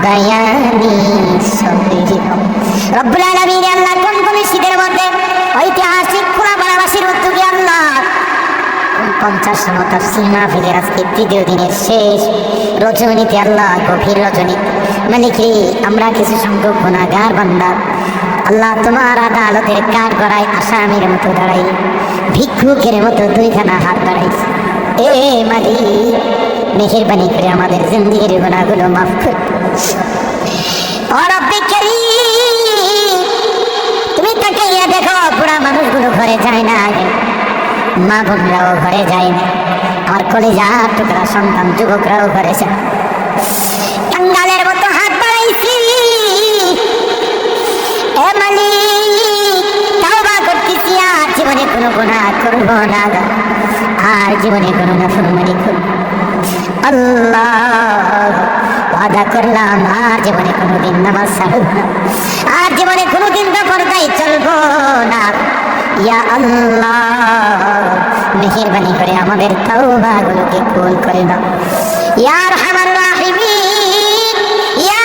রব্বায়ানি সগীরা রব্বুল আলামিন আল্লাহ কোন কোন শীতের মধ্যে ঐতিহাসিক খোলাপাড়াবাসীর উদ্যোগে আল্লাহ পঞ্চাশতম তাফসির মাহফিলের আজকে তৃতীয় দিনের শেষ রজনীতে আল্লাহ গভীর রজনী। মালিকরি আমরা কিছু সংখ্যক গুণাগার বান্দা। আল্লাহ তোমার আদালতের কাঠ গড়াই আসামির মতো দাঁড়াই, ভিক্ষুকের মতো দুইখানা হাত বাড়াইছে এ মালিক মেহেরবানি করে আমাদের জিন্দিগির গুণাগুলো মাফ কর। তুমি তাকে ইয়ে দেখো পুরা মানুষগুলো ঘরে যায় না। মা বোনরাও ঘরে যায় না। আমার কলেজা টুকরা সন্তান, যুবকরাও ঘরে যায় কাঙ্গালের মতো হাত বাড়াইছি। এ মালিক, তাওবা করতেছি, আর জীবনে কোনো গুনাহ করব না আর জীবনে কোনো নাফরমানি করব না। আল্লাহ। ওয়াদা করলাম, আর জীবনে কোনোদিন নামাজ ছাড়ব না। আর জীবনে কোনোদিন বেপরদাই চলবো না। ইয়া আল্লাহ, মেহেরবানি করে আমাদের তাওবাগুলোকে কবুল করে দাও। ইয়া আরহামার রাহিমিন, ইয়া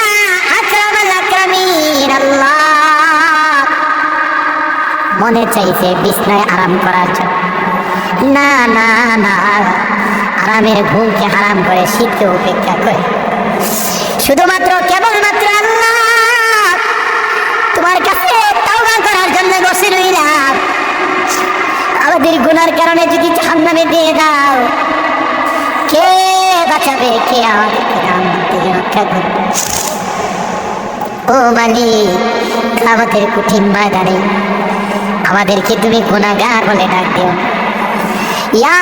আকরামাল আকরামিন, আল্লাহ। মনে চাইছে বিছনায় আরাম করার জন্য। না না না। আরামের ঘুমকে হারাম করে শীতকে উপেক্ষা করে। শুধুমাত্র কেবলমাত্র আল্লাহ তোমার কাছে তাওবা করার জন্য বসে রইলাম। আমাদের গুনার কারণে যদি জাহান্নামে দিয়ে দাও, কে বাঁচাবে? কে আমাদেরকে জাহান্নাম রক্ষা করবে? ও মালিক, আমাদের কঠিন ময়দানে আমাদেরকে তুমি গুণাগার বলে ডাক দিও। ইয়া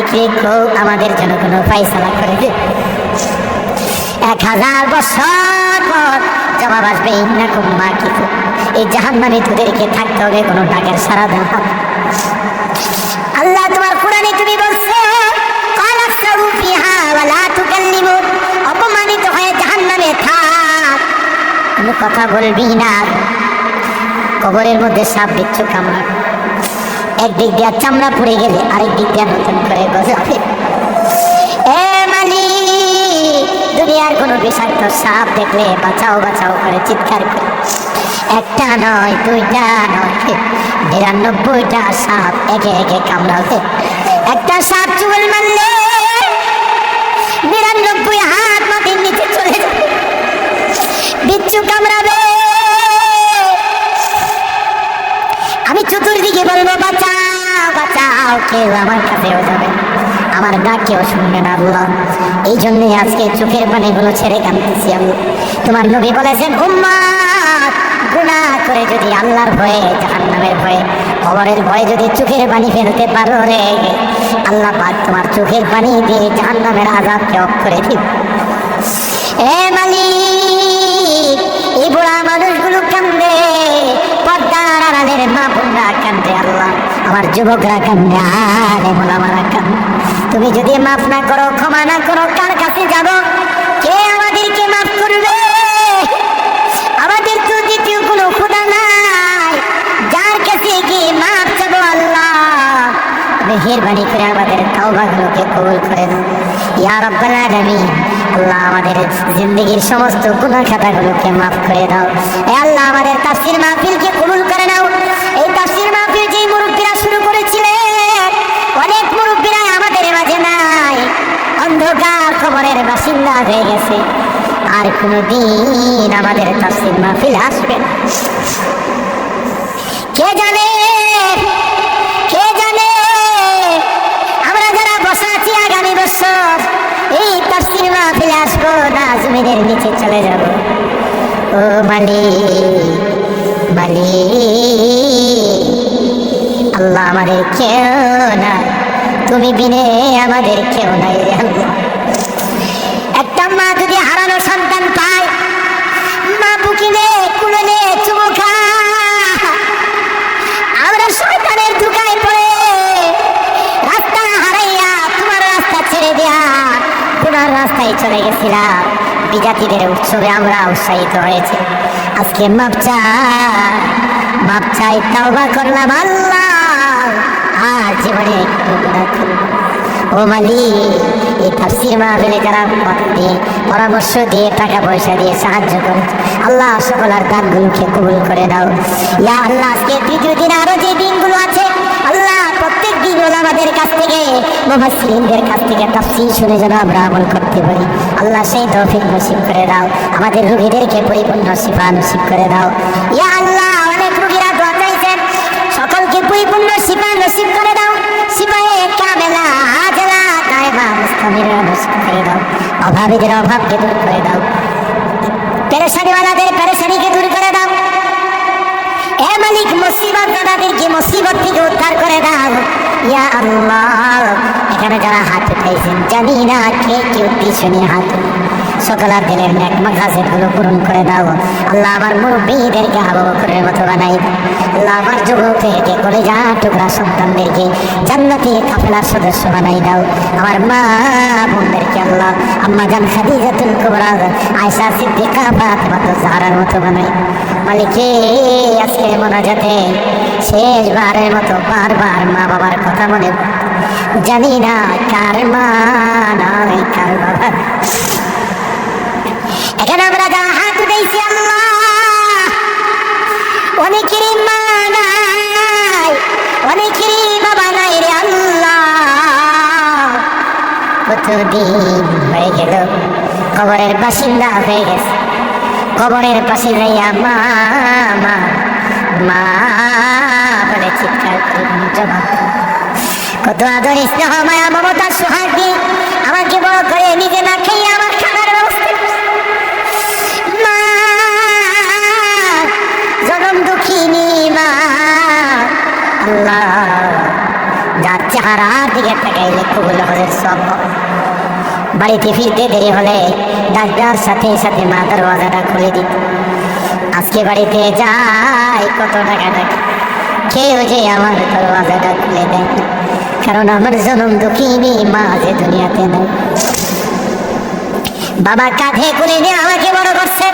মালিক রেখো আমাদের জন্য কোনো ফাইসালা করে দে এক হাজার বছর পর জবাব আসবে ইন্না কুম্মা কিছু এই জাহান্নামে তোদেরকে থাকতে হবে, কোনো টাকার সারা দেওয়া আল্লাহ তোমার কোরআনে তুমি বলছো। অপমানিত হয়ে জাহান্নামে থাক। কোনো কথা বলবি না। কবরের মধ্যে সাপ বিচ্ছু কামড় একদিক দিয়ে চামড়া পড়ে গেলে আরেক দিক দিয়ে নতুন করে গজাবে। দুনিয়ার কোনো বিষাক্ত সাপ দেখলে বাঁচাও বাঁচাও করে চিৎকার করে। একটা নয়, দুইটা নয়, নিরানব্বইটা সাপ একে একে কামড়াবে। একটা সাপ চুল মারলে নিরানব্বই হাত মাটির নিচে চলে যাবে। বিচ্ছু কামড়াবে কেউ আমার কাছেও যাবে। আমার ডাক কেউ শুনবে না, আল্লাহ। এই জন্যই আজকে চোখের পানিগুলো ছেড়ে কাঁদতেছি আল্লাহ তোমার নবী বলেছেন গুনাহ করে যদি আল্লাহর ভয়ে, জাহান্নামের ভয়ে ভয়ে যদি চোখের পানি ফেলতে পারো রে, আল্লাহ পাক তোমার চোখের পানি দিয়ে জাহান্নামের আজাবকে অফ করে দিবে। এ মালিক আড়ালের মা কান্দে আল্লাহ। আমার যুবকরা কান্দে, আর মোলামারা কান্দে। তুমি যদি মাফ না করো, ক্ষমা না করো, কার কাছে যাব? কে আমাদেরকে মাফ করবে? আমাদের তো দ্বিতীয় কোনো খুদা নাই। যার কাছে গিয়ে মাফ চাবো আল্লাহ। মেহেরবানি করে আমাদের তাওবাগুলোকে কবুল করে দাও ইয়া রাব্বাল আলামিন, আল্লাহ আমাদের জিন্দগির সমস্ত গুনাহ খাতাগুলোকে মাফ করে দাও। এ আল্লাহ, আমাদের তাফসীর মাহফিলকে কবুল করে খবরের বাসিন্দা হয়ে গেছে। আর কোনো দিন আমাদের তাফসির মাহফিল আসবে কে জানে? কে জানে? আমরা যারা বসা আছি আগামী বছর, এই তাফসির মাহফিল আসব না জমিদের নিচে চলে যাব। ও মালি মালি আল্লাহ আমাদের কেউ নাই। তুমি বিনে আমাদের কেউ নাই আল্লাহ। চলে গেছিলাম। বিজাতিদের উৎসবে আমরা উৎসাহিত হয়েছে। আজকে মাপ চাই মাপ চাই, তাওবা করলাম আল্লাহ। আর জীবনে না। ও মালি এই তাফসির মাহফিলে যারা পরামর্শ দিয়ে টাকা পয়সা দিয়ে সাহায্য করে, আল্লাহ সকলার দানগুলোকে কবুল করে দাও ইয়া আল্লাহ আজকে তৃতীয় দিন আরও যে দিনগুলো আছে আমাদের কাছ থেকে, মুফাসসিরিনদের কাছ থেকে তাফসীর শুনে যেন আমরা আমল করতে পারি। আল্লাহ সেই তৌফিক নসিব করে দাও। আমাদের রোগীদেরকে পরিপূর্ণ শিফা নসিব করে দাও। ইয়া আল্লাহ, অনেক রোগীরা দোয়া চাইছেন। সকলকে পরিপূর্ণ শিফা নসিব করে দাও। শিফায়ে কামেলা, আজলা দায়মা মুস্তামিরা নসিব করে দাও। অভাবীদের অভাবকে দূর করে দাও। পেরেশানিওয়ালাদের পেরেশানিকে দূর করে দাও। মালিক মুসিবত দাদাদেরকে মুসিবত থেকে উদ্ধার করে দাও। ইয়া আল্লাহ। এখানে যারা হাত উঠাইছেন জানি না কে কেউ পিছনে হাত সকলার দিলের ন্যাক মাগাজেরগুলো পূরণ করে দাও। আল্লাহ আমার মুরব্বীদেরকে আবু বকরের মতো বানাই। আল্লাহ আমার যুবকদেরকে করে যা টুকরা সন্তানদেরকে জান্নাতি কাফেলার সদস্য বানাই দাও। আমার মা বোনদেরকে আল্লাহ আম্মা জান খাদিজাতুল কুবরা, আয়েশা সিদ্দিকা, ফাতেমা তো জাহরার মতো বানাই। মালিকে আজকে মোনাজাতে শেষবারের মতো বারবার মা বাবার কথা মনে জানি না কার মা নয় কার বাবা। এখানে আমরা যা হাত উঠেছি আল্লাহ অনেকেরই মা নাই অনেকেরই বাবা নাই রে আল্লাহ কতদিন হয়ে গেল কবরের বাসিন্দা হয়ে গেছে কবরের পাশে যাইয়া মা মা মা বলে চিৎকার কত আদর স্নেহ মায়া মমতার সোহাগ দিয়ে আমাকে বড় করে নিজে না খেয়ে আল্লাহ যার দিকে হজের সব। বাড়িতে ফিরতে দেরি হলে ডাক্তার সাথে সাথে মা দরওয়াজাটা খুলে দিত। আজকে বাড়িতে যাই, কত টাকা টাকা। কেউ যে আমার দরওয়াজাটা খুলে দেয় কারণ আমার জনম দুঃখিনী মা যে দুনিয়াতে নেই। বাবা কাঁধে করে নিয়ে আমাকে বড় করছে।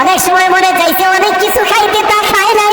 অনেক সময় মনে চাইছে, অনেক কিছু খাইতে তা খায় নাই।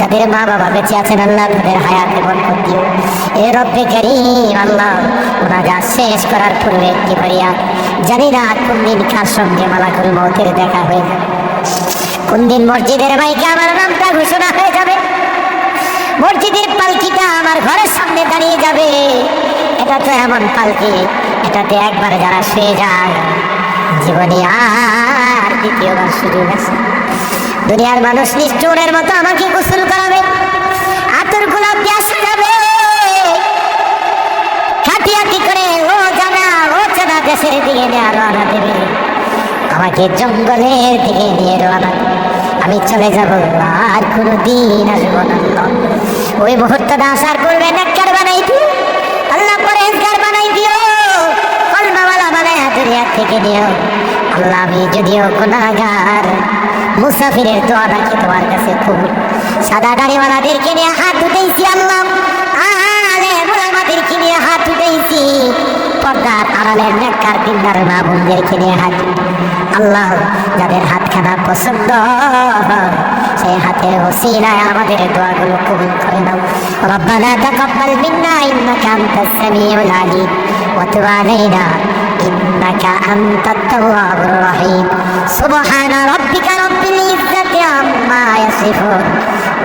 যাদের মা বাবা বেঁচে আছেন আল্লাহ তাদের হায়াতে বরকত দিও। এ রব্বে আল্লাহ যা শেষ করার পূর্বে একটি করিয়া জানি না কোন দিন কার সঙ্গে মালাকুল মৌতের দেখা হয়ে যাবে। কোন দিন মসজিদের মাইকে আমার নামটা ঘোষণা হয়ে যাবে। মসজিদের পালকিটা আমার ঘরের সামনে দাঁড়িয়ে যাবে। এটা তো এমন পালকি, এটাতে একবার যারা শুয়ে যায়, জীবনে আর দ্বিতীয়বার সুযোগ আছে দুনিয়ার মানুষ নিষ্ঠুরের মতো আমাকে গোসল করাবে। আতর গোলাপ দিয়ে সাজাবে খাটিয়াটি করে, ও জানা, ও চেনা দেশের দিকে নিয়ে রওনা দেবে। আমাকে জঙ্গলের দিকে নিয়ে রওনা আমি চলে যাব, আর কোনো দিন আসব না। ওই মুহূর্তটা আসার পূর্বে নেককার বানাই দিও। আল্লাহ পরেজগার বানাই দিও। কলমাওয়ালা বানায় দুনিয়া থেকে নিও। আল্লাহ আমি যদিও গুণাগার মুসাফিরের দোয়া রাখি তোমার কাছে খুব। সাদা দাড়িওয়ালাদেরকে নিয়ে হাত উঠেছি আল্লাহ। আলে মোলামাদেরকে নিয়ে হাত উঠেছি পর্দার আড়ালের নেককার দিনদার মা বোনদেরকে নিয়ে হাত আল্লাহ, যাদের হাতখানা পছন্দ সেই হাতের ওসিলায় আমাদের দোয়াগুলো কবুল করে দাও রব্বানা তাকাব্বাল মিন্না, ইন্নাকা আনতাস সামিউল আলিম। ওয়া তুব ইন্নাকা আনতাত তাওয়াবুর রহিম। ما يصفون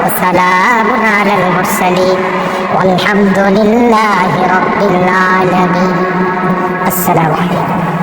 وسلام على المرسلين والحمد لله رب العالمين. السلام عليكم.